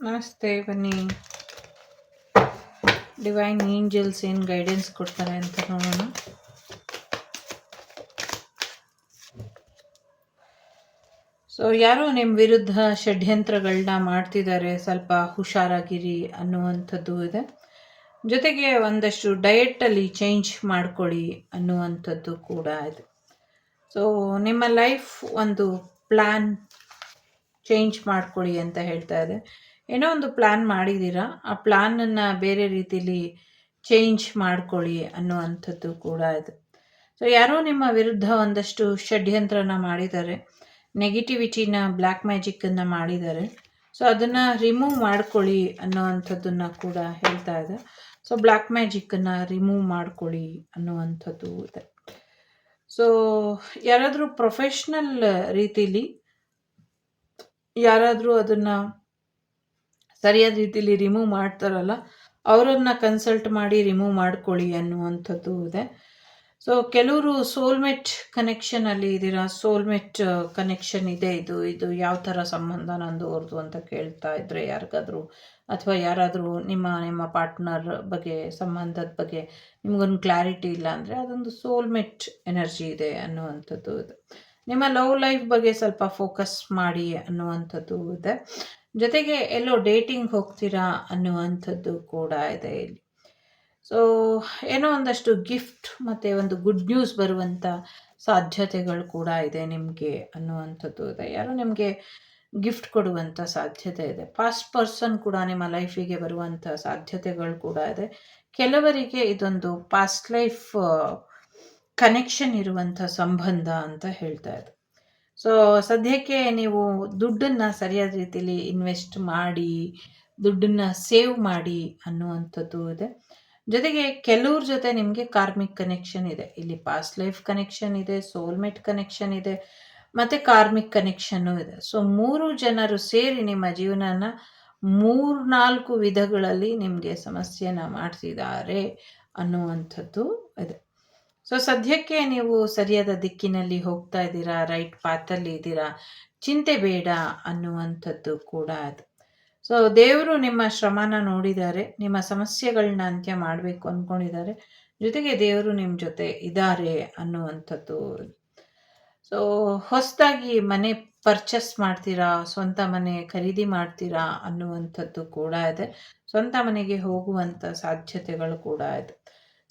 ನಮಸ್ತೆ ಬನ್ನಿ. Divine angels ಏನು ಗೈಡೆನ್ಸ್ ಕೊಡ್ತಾರೆ ಅಂತ ನೋಡೋಣ. ಸೊ ಯಾರೋ ನಿಮ್ಮ ವಿರುದ್ಧ ಷಡ್ಯಂತ್ರಗಳನ್ನ ಮಾಡ್ತಿದ್ದಾರೆ, ಸ್ವಲ್ಪ ಹುಷಾರಾಗಿರಿ ಅನ್ನುವಂಥದ್ದು ಇದೆ. ಜೊತೆಗೆ ಒಂದಷ್ಟು ಡಯೆಟ್ಟಲ್ಲಿ ಚೇಂಜ್ ಮಾಡ್ಕೊಳ್ಳಿ ಅನ್ನುವಂಥದ್ದು ಕೂಡ ಇದೆ. ಸೊ ನಿಮ್ಮ ಲೈಫ್ ಒಂದು ಪ್ಲ್ಯಾನ್ ಚೇಂಜ್ ಮಾಡ್ಕೊಳ್ಳಿ ಅಂತ ಹೇಳ್ತಾ ಇದೆ. ಏನೋ ಒಂದು ಪ್ಲ್ಯಾನ್ ಮಾಡಿದ್ದೀರಾ? ಆ ಪ್ಲ್ಯಾನನ್ನು ಬೇರೆ ರೀತಿಲಿ ಚೇಂಜ್ ಮಾಡ್ಕೊಳ್ಳಿ ಅನ್ನುವಂಥದ್ದು ಕೂಡ ಇದೆ. ಸೊ ಯಾರೋ ನಿಮ್ಮ ವಿರುದ್ಧ ಒಂದಷ್ಟು ಷಡ್ಯಂತ್ರನ ಮಾಡಿದ್ದಾರೆ. ನೆಗೆಟಿವಿಟಿನ ಬ್ಲ್ಯಾಕ್ ಮ್ಯಾಜಿಕ್ಕನ್ನು ಮಾಡಿದ್ದಾರೆ. ಸೊ ಅದನ್ನು ರಿಮೂವ್ ಮಾಡ್ಕೊಳ್ಳಿ ಅನ್ನುವಂಥದ್ದನ್ನು ಕೂಡ ಹೇಳ್ತಾ ಇದೆ. ಸೊ ಬ್ಲ್ಯಾಕ್ ಮ್ಯಾಜಿಕ್ಕನ್ನು ರಿಮೂವ್ ಮಾಡ್ಕೊಳ್ಳಿ ಅನ್ನುವಂಥದ್ದು ಇದೆ. ಸೊ ಯಾರಾದರೂ ಪ್ರೊಫೆಷ್ನಲ್ ರೀತಿಲಿ, ಯಾರಾದರೂ ಅದನ್ನು ಸರಿಯಾದ ರೀತಿಲಿ ರಿಮೂವ್ ಮಾಡ್ತಾರಲ್ಲ, ಅವರನ್ನು ಕನ್ಸಲ್ಟ್ ಮಾಡಿ ರಿಮೂವ್ ಮಾಡ್ಕೊಳ್ಳಿ ಅನ್ನುವಂಥದ್ದು ಇದೆ. ಸೊ ಕೆಲವರು ಸೋಲ್ಮೆಟ್ ಕನೆಕ್ಷನಲ್ಲಿ ಇದ್ದೀರಾ? ಸೋಲ್ಮೆಟ್ ಕನೆಕ್ಷನ್ ಇದೆ ಇದು ಇದು ಯಾವ ಥರ ಸಂಬಂಧ ನಂದು ಅಂತ ಕೇಳ್ತಾ ಇದ್ರೆ ಯಾರಿಗಾದರೂ, ಅಥವಾ ಯಾರಾದರೂ ನಿಮ್ಮ ನಿಮ್ಮ ಪಾರ್ಟ್ನರ್ ಬಗ್ಗೆ, ಸಂಬಂಧದ ಬಗ್ಗೆ ನಿಮಗೊಂದು ಕ್ಲಾರಿಟಿ ಇಲ್ಲ ಅಂದರೆ ಅದೊಂದು ಸೋಲ್ಮೆಟ್ ಎನರ್ಜಿ ಇದೆ ಅನ್ನುವಂಥದ್ದು ಇದೆ. ನಿಮ್ಮ ಲವ್ ಲೈಫ್ ಬಗ್ಗೆ ಸ್ವಲ್ಪ ಫೋಕಸ್ ಮಾಡಿ ಅನ್ನುವಂಥದ್ದು ಇದೆ. ಜೊತೆಗೆ ಎಲ್ಲೋ ಡೇಟಿಂಗ್ ಹೋಗ್ತೀರಾ ಅನ್ನುವಂಥದ್ದು ಕೂಡ ಇದೆ ಇಲ್ಲಿ. ಸೊ ಏನೋ ಒಂದಷ್ಟು ಗಿಫ್ಟ್ ಮತ್ತು ಒಂದು ಗುಡ್ ನ್ಯೂಸ್ ಬರುವಂಥ ಸಾಧ್ಯತೆಗಳು ಕೂಡ ಇದೆ ನಿಮಗೆ ಅನ್ನುವಂಥದ್ದು ಇದೆ. ಯಾರೋ ನಿಮಗೆ ಗಿಫ್ಟ್ ಕೊಡುವಂಥ ಸಾಧ್ಯತೆ ಇದೆ. ಪಾಸ್ಟ್ ಪರ್ಸನ್ ಕೂಡ ನಿಮ್ಮ ಲೈಫಿಗೆ ಬರುವಂಥ ಸಾಧ್ಯತೆಗಳು ಕೂಡ ಇದೆ. ಕೆಲವರಿಗೆ ಇದೊಂದು ಪಾಸ್ಟ್ ಲೈಫ್ ಕನೆಕ್ಷನ್ ಇರುವಂಥ ಸಂಬಂಧ ಅಂತ ಹೇಳ್ತಾ ಇದೆ. ಸೊ ಸದ್ಯಕ್ಕೆ ನೀವು ದುಡ್ಡನ್ನು ಸರಿಯಾದ ರೀತಿಯಲ್ಲಿ ಇನ್ವೆಸ್ಟ್ ಮಾಡಿ, ದುಡ್ಡನ್ನು ಸೇವ್ ಮಾಡಿ ಅನ್ನುವಂಥದ್ದು ಇದೆ. ಜೊತೆಗೆ ಕೆಲವ್ರ ಜೊತೆ ನಿಮಗೆ ಕಾರ್ಮಿಕ್ ಕನೆಕ್ಷನ್ ಇದೆ. ಇಲ್ಲಿ ಪಾಸ್ಟ್ ಲೈಫ್ ಕನೆಕ್ಷನ್ ಇದೆ ಸೋಲ್ಮೇಟ್ ಕನೆಕ್ಷನ್ ಇದೆ, ಮತ್ತು ಕಾರ್ಮಿಕ್ ಕನೆಕ್ಷನ್ನು ಇದೆ. ಸೊ ಮೂರು ಜನರು ಸೇರಿ ನಿಮ್ಮ ಜೀವನನ ಮೂರ್ನಾಲ್ಕು ವಿಧಗಳಲ್ಲಿ ನಿಮಗೆ ಸಮಸ್ಯೆನ ಮಾಡಿಸಿದ್ದಾರೆ ಅನ್ನುವಂಥದ್ದು ಇದೆ. ಸೊ ಸದ್ಯಕ್ಕೆ ನೀವು ಸರಿಯಾದ ದಿಕ್ಕಿನಲ್ಲಿ ಹೋಗ್ತಾ ಇದ್ದೀರಾ ರೈಟ್ ಪಾತಲ್ಲಿ ಇದ್ದೀರಾ, ಚಿಂತೆ ಬೇಡ ಅನ್ನುವಂಥದ್ದು ಕೂಡ ಅದು ಸೊ ದೇವರು ನಿಮ್ಮ ಶ್ರಮನ ನೋಡಿದ್ದಾರೆ, ನಿಮ್ಮ ಸಮಸ್ಯೆಗಳನ್ನ ಅಂತ್ಯ ಮಾಡಬೇಕು ಅಂದ್ಕೊಂಡಿದ್ದಾರೆ ಜೊತೆಗೆ ದೇವರು ನಿಮ್ಮ ಜೊತೆ ಇದ್ದಾರೆ ಅನ್ನುವಂಥದ್ದು. ಸೊ ಹೊಸದಾಗಿ ಮನೆ ಪರ್ಚೇಸ್ ಮಾಡ್ತೀರಾ, ಸ್ವಂತ ಮನೆ ಖರೀದಿ ಮಾಡ್ತೀರಾ ಅನ್ನುವಂಥದ್ದು ಕೂಡ ಇದೆ. ಸ್ವಂತ ಮನೆಗೆ ಹೋಗುವಂಥ ಸಾಧ್ಯತೆಗಳು ಕೂಡ ಇದೆ.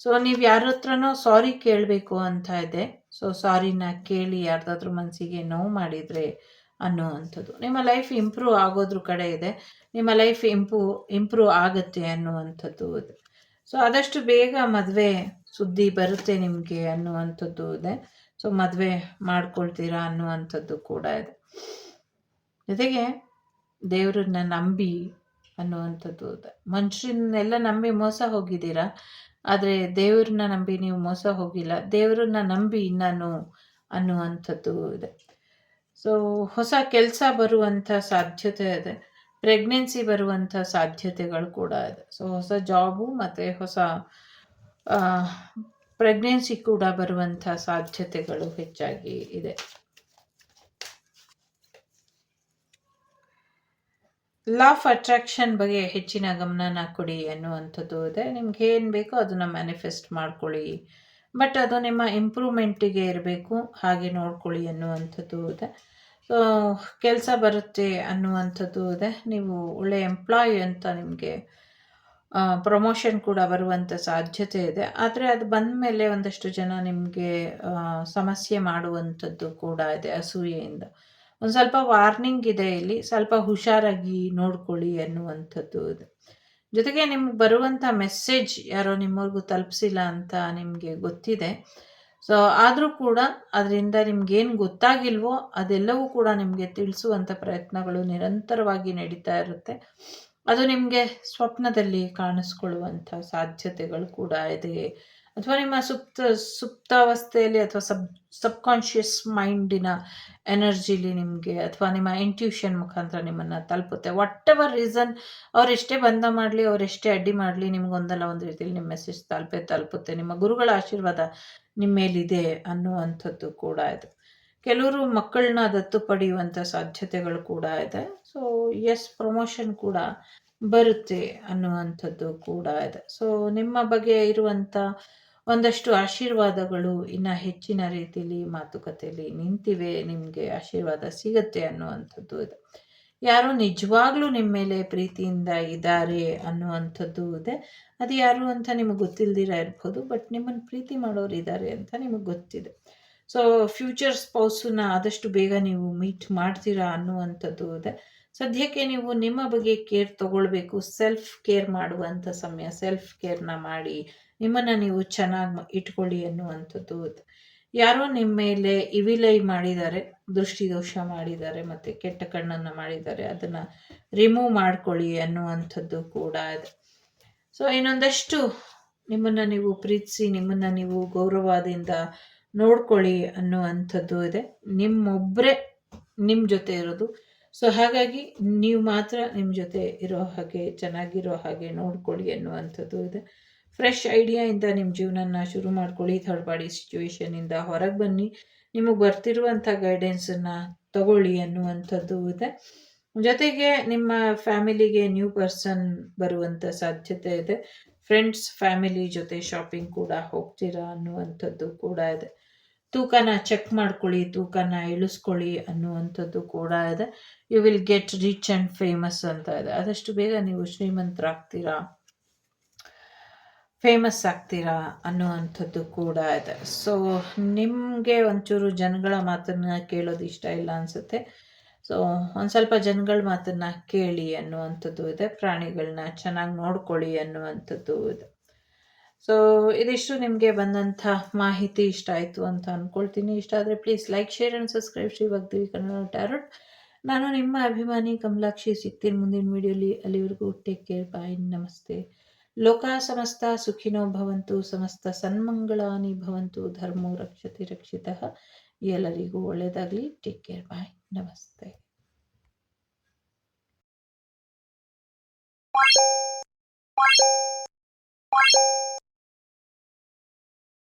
ಸೊ ನೀವು ಯಾರ ಹತ್ರನೋ ಸಾರಿ ಕೇಳಬೇಕು ಅಂತ ಇದೆ. ಸೊ ಸಾರಿನ ಕೇಳಿ ಯಾರ್ದಾದ್ರೂ ಮನಸ್ಸಿಗೆ ನೋವು ಮಾಡಿದರೆ ಅನ್ನುವಂಥದ್ದು ನಿಮ್ಮ ಲೈಫ್ ಇಂಪ್ರೂವ್ ಆಗೋದ್ರ ಕಡೆ ಇದೆ. ನಿಮ್ಮ ಲೈಫ್ ಇಂಪ್ರೂವ್ ಇಂಪ್ರೂವ್ ಆಗುತ್ತೆ ಅನ್ನುವಂಥದ್ದು ಇದೆ. ಸೊ ಆದಷ್ಟು ಬೇಗ ಮದುವೆ ಸುದ್ದಿ ಬರುತ್ತೆ ನಿಮಗೆ ಅನ್ನುವಂಥದ್ದು ಇದೆ. ಸೊ ಮದುವೆ ಮಾಡ್ಕೊಳ್ತೀರಾ ಅನ್ನುವಂಥದ್ದು ಕೂಡ ಇದೆ. ಜೊತೆಗೆ ದೇವರನ್ನ ನಂಬಿ ಅನ್ನುವಂಥದ್ದು ಇದೆ. ಮನುಷ್ಯನ್ನೆಲ್ಲ ನಂಬಿ ಮೋಸ ಹೋಗಿದ್ದೀರಾ? ಆದರೆ ದೇವ್ರನ್ನ ನಂಬಿ ನೀವು ಮೋಸ ಹೋಗಿಲ್ಲ. ದೇವರನ್ನ ನಂಬಿ ನಾನು ಅನ್ನುವಂಥದ್ದು ಇದೆ. ಸೊ ಹೊಸ ಕೆಲಸ ಬರುವಂಥ ಸಾಧ್ಯತೆ ಇದೆ. ಪ್ರೆಗ್ನೆನ್ಸಿ ಬರುವಂಥ ಸಾಧ್ಯತೆಗಳು ಕೂಡ ಇದೆ. ಸೊ ಹೊಸ ಜಾಬು ಮತ್ತು ಹೊಸ ಪ್ರೆಗ್ನೆನ್ಸಿ ಕೂಡ ಬರುವಂಥ ಸಾಧ್ಯತೆಗಳು ಹೆಚ್ಚಾಗಿ ಇದೆ. ಲಾ ಆಫ್ ಅಟ್ರಾಕ್ಷನ್ ಬಗ್ಗೆ ಹೆಚ್ಚಿನ ಗಮನನ ಕೊಡಿ ಅನ್ನುವಂಥದ್ದು ಇದೆ. ನಿಮ್ಗೆ ಏನು ಬೇಕೋ ಅದನ್ನು ಮ್ಯಾನಿಫೆಸ್ಟ್ ಮಾಡ್ಕೊಳ್ಳಿ. ಬಟ್ ಅದು ನಿಮ್ಮ ಇಂಪ್ರೂವ್ಮೆಂಟಿಗೆ ಇರಬೇಕು, ಹಾಗೆ ನೋಡ್ಕೊಳ್ಳಿ ಅನ್ನುವಂಥದ್ದು ಇದೆ. ಸೊ ಕೆಲಸ ಬರುತ್ತೆ ಅನ್ನುವಂಥದ್ದು ಇದೆ. ನೀವು ಒಳ್ಳೆಯ ಎಂಪ್ಲಾಯಿ ಅಂತ ನಿಮಗೆ ಪ್ರಮೋಷನ್ ಕೂಡ ಬರುವಂಥ ಸಾಧ್ಯತೆ ಇದೆ. ಆದರೆ ಅದು ಬಂದ ಮೇಲೆ ಒಂದಷ್ಟು ಜನ ನಿಮಗೆ ಸಮಸ್ಯೆ ಮಾಡುವಂಥದ್ದು ಕೂಡ ಇದೆ ಅಸೂಯೆಯಿಂದ. ಒಂದು ಸ್ವಲ್ಪ ವಾರ್ನಿಂಗ್ ಇದೆ ಇಲ್ಲಿ. ಸ್ವಲ್ಪ ಹುಷಾರಾಗಿ ನೋಡ್ಕೊಳ್ಳಿ ಅನ್ನುವಂಥದ್ದು ಇದೆ. ಜೊತೆಗೆ ನಿಮ್ಗೆ ಬರುವಂಥ ಮೆಸೇಜ್ ಯಾರೋ ನಿಮ್ಮವ್ರಿಗೂ ತಲುಪಿಸಿಲ್ಲ ಅಂತ ನಿಮಗೆ ಗೊತ್ತಿದೆ. ಸೊ ಆದರೂ ಕೂಡ ಅದರಿಂದ ನಿಮ್ಗೇನು ಗೊತ್ತಾಗಿಲ್ವೋ ಅದೆಲ್ಲವೂ ಕೂಡ ನಿಮಗೆ ತಿಳಿಸುವಂಥ ಪ್ರಯತ್ನಗಳು ನಿರಂತರವಾಗಿ ನಡೀತಾ ಇರುತ್ತೆ. ಅದು ನಿಮಗೆ ಸ್ವಪ್ನದಲ್ಲಿ ಕಾಣಿಸ್ಕೊಳ್ಳುವಂಥ ಸಾಧ್ಯತೆಗಳು ಕೂಡ ಇದೆ. ಅಥವಾ ನಿಮ್ಮ ಸುಪ್ತ, ಸುಪ್ತಾವಸ್ಥೆಯಲ್ಲಿ ಅಥವಾ ಸಬ್, ಸಬ್ಕಾನ್ಷಿಯಸ್ ಮೈಂಡಿನ ಎನರ್ಜಿಲಿ ನಿಮಗೆ ಅಥವಾ ನಿಮ್ಮ ಇಂಟ್ಯೂಷನ್ ಮುಖಾಂತರ ನಿಮ್ಮನ್ನು ತಲುಪುತ್ತೆ. ವಾಟ್ ಎವರ್ ರೀಸನ್ ಅವರೆಷ್ಟೇ ಬಂಧ ಮಾಡಲಿ ಅವರೆಷ್ಟೇ ಅಡ್ಡಿ ಮಾಡಲಿ, ನಿಮ್ಗೊಂದಲ್ಲ ಒಂದು ರೀತಿಯಲ್ಲಿ ನಿಮ್ಮ ಮೆಸೇಜ್ ತಲುಪೇ, ತಲುಪುತ್ತೆ. ನಿಮ್ಮ ಗುರುಗಳ ಆಶೀರ್ವಾದ ನಿಮ್ಮ ಮೇಲಿದೆ ಅನ್ನುವಂಥದ್ದು ಕೂಡ ಇದು. ಕೆಲವರು ಮಕ್ಕಳನ್ನ ದತ್ತು ಪಡೆಯುವಂಥ ಸಾಧ್ಯತೆಗಳು ಕೂಡ ಇದೆ. ಸೊ ಎಸ್ ಪ್ರಮೋಷನ್ ಕೂಡ ಬರುತ್ತೆ ಅನ್ನುವಂಥದ್ದು ಕೂಡ ಇದೆ. ಸೊ ನಿಮ್ಮ ಬಗ್ಗೆ ಇರುವಂಥ ಒಂದಷ್ಟು ಆಶೀರ್ವಾದಗಳು ಇನ್ನು ಹೆಚ್ಚಿನ ರೀತಿಯಲ್ಲಿ ಮಾತುಕತೆಯಲ್ಲಿ ನಿಂತಿವೆ, ನಿಮಗೆ ಆಶೀರ್ವಾದ ಸಿಗತ್ತೆ ಅನ್ನುವಂಥದ್ದು ಇದೆ. ಯಾರು ನಿಜವಾಗ್ಲೂ ನಿಮ್ಮ ಮೇಲೆ ಪ್ರೀತಿಯಿಂದ ಇದ್ದಾರೆ ಅನ್ನುವಂಥದ್ದು ಇದೆ. ಅದು ಯಾರು ಅಂತ ನಿಮಗೆ ಗೊತ್ತಿಲ್ದಿರ ಇರ್ಬೋದು, ಬಟ್ ನಿಮ್ಮನ್ನು ಪ್ರೀತಿ ಮಾಡೋರು ಇದ್ದಾರೆ ಅಂತ ನಿಮಗೆ ಗೊತ್ತಿದೆ. ಸೊ ಫ್ಯೂಚರ್ ಸ್ಪೌಸನ್ನ ಆದಷ್ಟು ಬೇಗ ನೀವು ಮೀಟ್ ಮಾಡ್ತೀರಾ ಅನ್ನುವಂಥದ್ದು ಇದೆ. ಸದ್ಯಕ್ಕೆ ನೀವು ನಿಮ್ಮ ಬಗ್ಗೆ ಕೇರ್ ತಗೊಳ್ಬೇಕು ಸೆಲ್ಫ್ ಕೇರ್ ಮಾಡುವಂಥ ಸಮಯ ಸೆಲ್ಫ್ ಕೇರ್ನ ಮಾಡಿ ನಿಮ್ಮನ್ನು ನೀವು ಚೆನ್ನಾಗಿ ಇಟ್ಕೊಳ್ಳಿ ಅನ್ನುವಂಥದ್ದು ಯಾರೋ ನಿಮ್ಮ ಮೇಲೆ ಇವಿಲೈ ಮಾಡಿದ್ದಾರೆ, ದೃಷ್ಟಿದೋಷ ಮಾಡಿದ್ದಾರೆ ಮತ್ತು ಕೆಟ್ಟ ಕಣ್ಣನ್ನು ಮಾಡಿದ್ದಾರೆ, ಅದನ್ನು ರಿಮೂವ್ ಮಾಡ್ಕೊಳ್ಳಿ ಅನ್ನುವಂಥದ್ದು ಕೂಡ ಇದೆ. ಸೊ ಇನ್ನೊಂದಷ್ಟು ನಿಮ್ಮನ್ನು ನೀವು ಪ್ರೀತಿಸಿ, ನಿಮ್ಮನ್ನು ನೀವು ಗೌರವದಿಂದ ನೋಡ್ಕೊಳ್ಳಿ ಅನ್ನುವಂಥದ್ದು ಇದೆ. ನಿಮ್ಮೊಬ್ಬರೇ ನಿಮ್ಮ ಜೊತೆ ಇರೋದು ಸೊ ಹಾಗಾಗಿ ನೀವು ಮಾತ್ರ ನಿಮ್ಮ ಜೊತೆ ಇರೋ ಹಾಗೆ, ಚೆನ್ನಾಗಿರೋ ಹಾಗೆ ನೋಡ್ಕೊಳ್ಳಿ ಅನ್ನುವಂಥದ್ದು ಇದೆ. ಫ್ರೆಶ್ ಐಡಿಯಾಯಿಂದ ನಿಮ್ಮ ಜೀವನನ ಶುರು ಮಾಡ್ಕೊಳ್ಳಿ. ಥರ್ಡ್ ಪಾರ್ಟಿ ಸಿಚುವೇಶನಿಂದ ಹೊರಗೆ ಬನ್ನಿ. ನಿಮಗೆ ಬರ್ತಿರುವಂಥ ಗೈಡೆನ್ಸನ್ನು ತಗೊಳ್ಳಿ ಅನ್ನುವಂಥದ್ದು ಇದೆ. ಜೊತೆಗೆ ನಿಮ್ಮ ಫ್ಯಾಮಿಲಿಗೆ ನ್ಯೂ ಪರ್ಸನ್ ಬರುವಂಥ ಸಾಧ್ಯತೆ ಇದೆ. ಫ್ರೆಂಡ್ಸ್ ಫ್ಯಾಮಿಲಿ ಜೊತೆ ಶಾಪಿಂಗ್ ಕೂಡ ಹೋಗ್ತೀರಾ ಅನ್ನುವಂಥದ್ದು ಕೂಡ ಇದೆ. ತೂಕನ ಚೆಕ್ ಮಾಡ್ಕೊಳ್ಳಿ, ತೂಕನ ಇಳಿಸ್ಕೊಳ್ಳಿ ಅನ್ನುವಂಥದ್ದು ಕೂಡ ಇದೆ. You will get rich and famous ಅಂತ ಇದೆ. ಆದಷ್ಟು ಬೇಗ ನೀವು ಶ್ರೀಮಂತರಾಗ್ತೀರಾ? ಫೇಮಸ್ ಆಗ್ತೀರಾ ಅನ್ನುವಂಥದ್ದು ಕೂಡ ಇದೆ. ಸೊ ನಿಮಗೆ ಒಂಚೂರು ಜನಗಳ ಮಾತನ್ನು ಕೇಳೋದು ಇಷ್ಟ ಇಲ್ಲ ಅನಿಸುತ್ತೆ. ಸೊ ಒಂದು ಸ್ವಲ್ಪ ಜನಗಳ ಮಾತನ್ನು ಕೇಳಿ ಅನ್ನುವಂಥದ್ದು ಇದೆ. ಪ್ರಾಣಿಗಳನ್ನ ಚೆನ್ನಾಗಿ ನೋಡ್ಕೊಳ್ಳಿ ಅನ್ನುವಂಥದ್ದು ಇದೆ. ಸೊ ಇದಿಷ್ಟು ನಿಮಗೆ ಬಂದಂಥ ಮಾಹಿತಿ ಇಷ್ಟ ಆಯಿತು ಅಂತ ಅಂದ್ಕೊಳ್ತೀನಿ ಇಷ್ಟ ಆದರೆ please like share and subscribe Shri ಭಕ್ತಿವಿ Kannada tarot ನಾನು ನಿಮ್ಮ ಅಭಿಮಾನಿ ಕಮಲಾಕ್ಷಿ ಸಿಗ್ತೀನಿ ಮುಂದಿನ ವೀಡಿಯೋಲಿ ಅಲ್ಲಿವರೆಗೂ ಟೇಕ್ ಕೇರ್ ಬಾಯ್ ನಮಸ್ತೆ. ಲೋಕ ಸಮಸ್ತ ಸುಖಿನೋ ಭವಂತು, ಸಮಸ್ತ ಸನ್ಮಂಗಳಾನಿ ಭವಂತು, ಧರ್ಮೋ ರಕ್ಷತಿ ರಕ್ಷಿತಃ. ಎಲ್ಲರಿಗೂ ಒಳ್ಳೆಯದಾಗಲಿ ಟೇಕ್ ಕೇರ್ ಬಾಯ್ ನಮಸ್ತೆ.